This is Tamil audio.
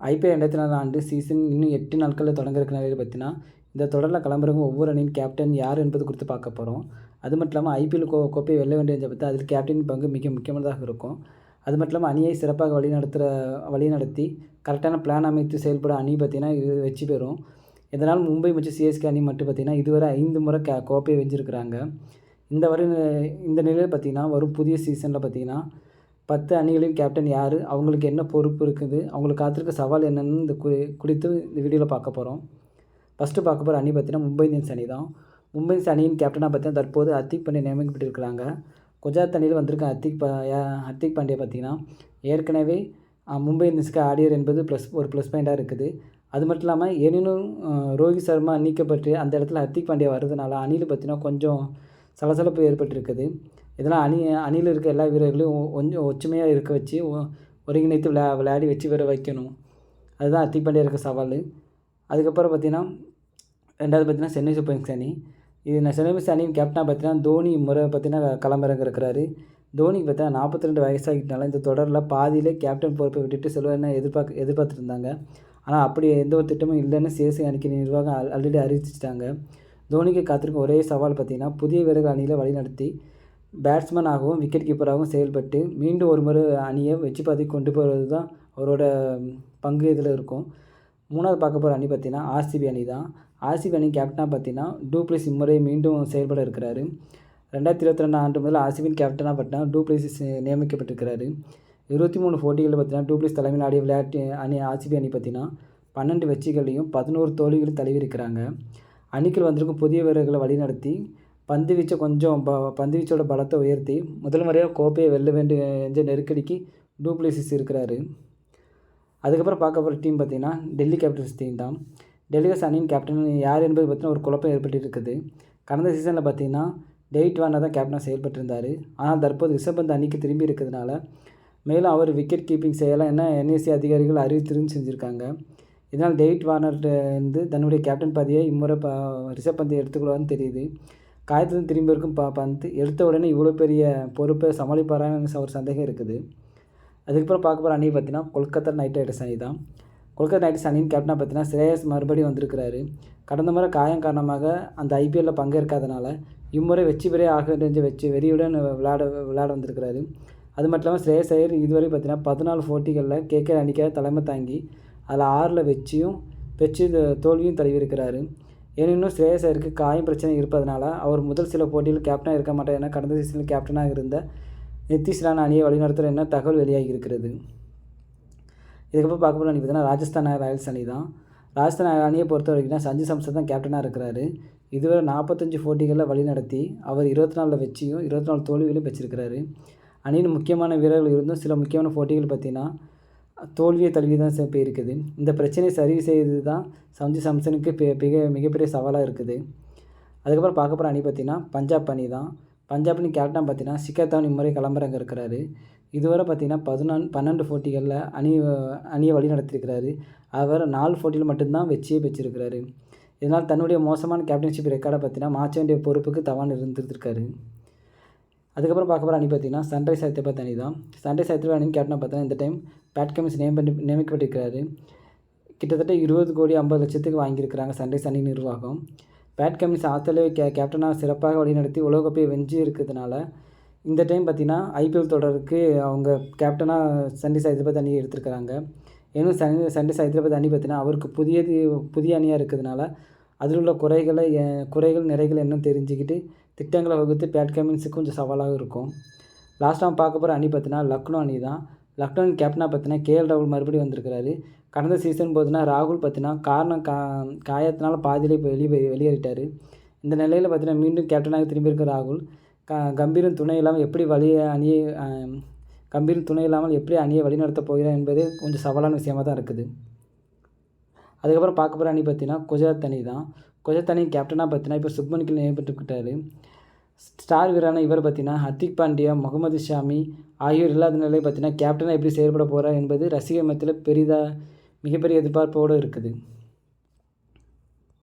ஐபிஎல் ரெண்டாயிரத்தி நாலு ஆண்டு சீசன் இன்னும் எட்டு நாட்களில் தொடங்க இருக்கிற நிலையில் பார்த்தீங்கன்னா இந்த தொடரில் கிளம்புறவங்க ஒவ்வொரு அணியின் கேப்டன் யார் என்பது குறித்து பார்க்க போகிறோம் அது மட்டும் இல்லாமல் ஐபிஎல் கோ கோப்பையை வெல்ல வேண்டிய பற்றி அதில் கேப்டன் பங்கு மிக முக்கியமானதாக இருக்கும். அது மட்டும் இல்லாமல் அணியை சிறப்பாக வழி நடத்துகிற வழி நடத்தி கரெக்டான பிளான் அமைத்து செயல்பட அணி பார்த்திங்கன்னா இது வெற்றி பெறும். இதனால் மும்பை மற்றும் சிஎஸ்கே அணி மட்டும் பார்த்திங்கன்னா இதுவரை ஐந்து முறை கே கோப்பையை வெஞ்சிருக்கிறாங்க இந்த வரை இந்த நிலையில் பார்த்திங்கன்னா வரும் புதிய சீசனில் பார்த்திங்கன்னா பத்து அணிகளின் கேப்டன் யார்? அவங்களுக்கு என்ன பொறுப்பு இருக்குது? அவங்களுக்கு காத்திருக்க சவால் என்னென்னு இந்த குறி குறித்து இந்த வீடியோவில் பார்க்க போகிறோம் ஃபஸ்ட்டு பார்க்க போகிற அணி பார்த்தீங்கன்னா மும்பை இந்தியன்ஸ் அணி தான். மும்பை இந்தியன்ஸ் அணியின் கேப்டனாக பார்த்தீங்கன்னா தற்போது அத்திக் பாண்டே நியமிக்கப்பட்டிருக்கிறாங்க. குஜராத் அணியில் வந்திருக்க அத்திக் பா ஹர்திக் பாண்டியா பார்த்தீங்கன்னா ஏற்கனவே மும்பை இந்தியன்ஸுக்கு ஆடியர் என்பது ப்ளஸ் ஒரு ப்ளஸ் பாயிண்ட்டாக இருக்குது. அது மட்டும் இல்லாமல் எனினும் ரோஹித் சர்மா நீக்கப்பட்டு அந்த இடத்துல ஹர்திக் பாண்டியா வர்றதுனால அணியில் பார்த்தீங்கன்னா கொஞ்சம் சலசலப்பு ஏற்பட்டிருக்குது. இதெல்லாம் அணி அணியில் இருக்க எல்லா வீரர்களையும் கொஞ்சம் ஒற்றுமையாக இருக்க வச்சு ஒருங்கிணைத்து விளையா விளையாடி வச்சு வர வைக்கணும். அதுதான் அத்திப்பண்டிகை இருக்க சவால். அதுக்கப்புறம் பார்த்திங்கன்னா ரெண்டாவது பார்த்திங்கன்னா சென்னை சூப்பர் கிங்ஸ் அணி. இது நான் சென்னை சூப்பர் அணியின் கேப்டனாக பார்த்தீங்கன்னா தோனி முறை பார்த்திங்கன்னா களமிறங்க இருக்கிறாரு. தோனிக்கு பார்த்தீங்கன்னா நாற்பத்தி ரெண்டு வயசாகிட்டனால இந்த தொடரில் பாதியிலே கேப்டன் பொறுப்பை விட்டுட்டு செல்வன்னு எதிர்பார்க்க எதிர்பார்த்துருந்தாங்க ஆனால் அப்படி எந்த ஒரு திட்டமும் இல்லைன்னு சிஎஸ்ஐ அணிக்கு நிர்வாகம் ஆல்ரெடி அறிவிச்சிட்டாங்க. தோனிக்கு காத்திருக்கும் ஒரே சவால் பார்த்திங்கன்னா புதிய வீரர்கள் அணியில் வழிநடத்தி பேட்ஸ்மேனாகவும் விக்கெட் கீப்பராகவும் செயல்பட்டு மீண்டும் ஒரு முறை அணியை வெற்றி பாதி கொண்டு போகிறது தான் அவரோட பங்கு இதில் இருக்கும். மூணாவது பார்க்க போகிற அணி பார்த்திங்கன்னா ஆர்சிபி அணி தான். ஆர்சிபி அணி கேப்டனாக பார்த்தீங்கன்னா டூப்ளிஸ் இம்முறை மீண்டும் செயல்பட இருக்கிறாரு. ரெண்டாயிரத்தி இருபத்தி ரெண்டு ஆண்டு முதல் ஆர்சிபியின் கேப்டனாக பார்த்தீங்கன்னா டூப்ளிஸ் நியமிக்கப்பட்டிருக்கிறாரு. இருபத்தி மூணு போட்டிகளில் பார்த்தீங்கன்னா டூப்ளிஸ் தலைமையில் ஆடிய விளையாட்டு அணி ஆர்சிபி அணி பார்த்தீங்கன்னா பன்னெண்டு வெற்றிகளையும் பதினோரு தோல்விகளையும் தழுவிருக்கிறாங்க அணிக்குள் வந்திருக்கும் புதிய வீரர்களை வழிநடத்தி பந்து வீச்சை கொஞ்சம் ப பந்து வீச்சோட பலத்தை உயர்த்தி முதல் முறையாக கோப்பையை வெல்ல வேண்டிய என்ற நெருக்கடிக்கு டூப்ளிசிஸ் இருக்கிறாரு. அதுக்கப்புறம் பார்க்க போகிற டீம் பார்த்திங்கன்னா டெல்லி கேபிட்டல்ஸ் டீம் தான். டெல்லி அணியின் கேப்டன் யார் என்பது பற்றின ஒரு குழப்பம் ஏற்பட்டு இருக்குது கடந்த சீசனில் பார்த்திங்கன்னா டெய்ட் வார்னர் தான் கேப்டனாக செயல்பட்டிருந்தார். ஆனால் தற்போது ரிஷப் பந்த் அணிக்கு திரும்பி இருக்கிறதுனால மேலும் அவர் விக்கெட் கீப்பிங் செய்யலாம் என்ன என்எஸ்சி அதிகாரிகள் அறிவித்திருந்து செஞ்சுருக்காங்க. இதனால் டேவிட் வார்னர்கிட்ட இருந்து தன்னுடைய கேப்டன் பதவியை இம்முறை ப ரிஷப் பந்தை எடுத்துக்கொள்வான்னு தெரியுது. காயத்துலேருந்து திரும்பி இருக்கும் ப பந்து எடுத்த உடனே இவ்வளோ பெரிய பொறுப்பை சமாளிப்பாரான்னு ஒரு சந்தேகம் இருக்குது. அதுக்கப்புறம் பார்க்க போகிற அணி பார்த்தீங்கன்னா கொல்கத்தா நைட் ரைடர்ஸ் அணி தான். கொல்கத்தா நைட் ரைடர்ஸ் அணியின் கேப்டனாக பார்த்தீங்கன்னா ஸ்ரேயஸ் மறுபடியும் வந்திருக்கிறாரு. கடந்த முறை காயம் காரணமாக அந்த ஐபிஎல்லில் பங்கேற்காதனால இம்முறை வெற்றி பெறே ஆக வேண்டிய வச்சு வெறியுடன் விளையாட விளையாட வந்திருக்கிறாரு. அது மட்டும் இல்லாமல் ஸ்ரேயஸ் ஐயர் இதுவரை பார்த்தீங்கன்னா பதினாலு போட்டிகளில் கேகே அணிக்காக தலைமை தாங்கி அதில் ஆறில் வெற்றியும் வெற்றி தோல்வியும் தழுவியிருக்கிறாரு. ஏனெனும் ஸ்ரேயஸ் ஐயருக்கு காயம் பிரச்சனை இருப்பதனால அவர் முதல் சில போட்டியில் கேப்டனாக இருக்க மாட்டார் என கடந்த சீசனில் கேப்டனாக இருந்த நிதிஷ் ராணா அணியை வழிநடத்துகிற என்ன தகவல் வெளியாகி இருக்கிறது இதுக்கப்புறம் பார்க்க போகிற அணி பார்த்தீங்கன்னா ராஜஸ்தான் ராயல்ஸ் அணி தான். ராஜஸ்தான் அணியை பொறுத்த வரைக்கும் சஞ்சு சம்சன் தான் கேப்டனாக இருக்கிறாரு. இதுவரை நாற்பத்தஞ்சு போட்டிகளில் வழிநடத்தி அவர் இருபத்தி நாலில் வச்சியும் இருபத்தி நாலு தோல்விகளையும் வச்சிருக்கிறாரு. அணியின் முக்கியமான வீரர்கள் இருந்தும் சில முக்கியமான போட்டிகள் பார்த்திங்கன்னா தோல்வியை தழுவி தான் போயிருக்குது. இந்த பிரச்சனையை சரி செய்தது தான் சஞ்சு சாம்சனுக்கு மிக மிகப்பெரிய சவாலாக இருக்குது. அதுக்கப்புறம் பார்க்க போகிற அணி பார்த்தீங்கன்னா பஞ்சாப் அணி தான். பஞ்சாப் அணி கேப்டன் பார்த்தீங்கன்னா சிக்கர் தவன் இம்முறை கிளம்புறங்க இருக்கிறாரு. இதுவரை பார்த்திங்கன்னா பதினான் பன்னெண்டு போட்டிகளில் அணி அணியை வழி நடத்தியிருக்கிறாரு. அவர் நாலு போட்டியில் மட்டும்தான் வெற்றியை பெற்றிருக்கிறாரு. இதனால் தன்னுடைய மோசமான கேப்டன்ஷிப் ரெக்கார்டை பார்த்தீங்கன்னா மாற்ற வேண்டிய பொறுப்புக்கு தவான் இருந்திருக்காரு அதுக்கப்புறம் பார்க்க போகிற அணி பார்த்தீங்கன்னா சன்ரைஸ் ஹைதராபாத் அணி தான். சன்ரைஸ் ஹைதராபாத் அணி கேப்டன் பார்த்தீங்கன்னா இந்த டைம் பேட் கமிஸ் நியமி நியமிக்கப்பட்டிருக்கிறாரு. கிட்டத்தட்ட இருபது கோடி ஐம்பது லட்சத்துக்கு வாங்கியிருக்கிறாங்க சன்ரைஸ் அணி நிர்வாகம். பேட் கமிஸ் ஆஸ்திரேலியா கே கேப்டனாக சிறப்பாக வழிநடத்தி உலகக்கோப்பையை வெஞ்சு இருக்கிறதுனால இந்த டைம் பார்த்திங்கன்னா ஐபிஎல் தொடருக்கு அவங்க கேப்டனாக சன்ரைஸ் ஹைதராபாத் அணியை எடுத்திருக்கிறாங்க. இன்னும் சன் சன்ரைஸ் ஹைதராபாத் அணி பார்த்திங்கன்னா அவருக்கு புதியது புதிய அணியாக இருக்கிறதுனால அதில் உள்ள குறைகளை குறைகள் நிறைகள் என்னன்னு தெரிஞ்சுக்கிட்டு திட்டங்களை வகுத்து பேட் கமின்ஸுக்கு கொஞ்சம் சவாலாக இருக்கும். லாஸ்ட்டாக பார்க்க போகிற அணி பார்த்தினா லக்னோ அணி தான். லக்னோ கேப்டனாக பார்த்தீங்கன்னா கேஎல் ராகுல் மறுபடியும் வந்திருக்கிறாரு. கடந்த சீசன் போதுனா ராகுல் பார்த்தினா காரணம் கா காயத்தினால பாதியிலே வெளியே வெளியேறிட்டார். இந்த நிலையில் பார்த்தீங்கன்னா மீண்டும் கேப்டனாக திரும்பி இருக்க ராகுல் க கம்பீரும் துணை இல்லாமல் எப்படி வழியை அணியை கம்பீரம் துணை இல்லாமல் எப்படி அணியை வழிநடத்தப் போகிறார் என்பது கொஞ்சம் சவாலான விஷயமாக தான் இருக்குது. அதுக்கப்புறம் பார்க்க போகிற அணி பார்த்தீங்கன்னா குஜராத் அணி தான். குஜராத் அணி கேப்டனாக பார்த்தீங்கன்னா இப்போ சுப்மன் கில் நியமிக்கப்பட்டுக்கிட்டாரு ஸ்டார் வீரான இவர் பார்த்தீங்கன்னா ஹர்திக் பாண்டியா முகமது ஷாமி ஆகியோர் இல்லாத நிலையில் பார்த்தீங்கன்னா கேப்டனாக எப்படி செயல்பட போகிறார் என்பது ரசிகர் மத்தியில் பெரிதாக மிகப்பெரிய எதிர்பார்ப்போடு இருக்குது.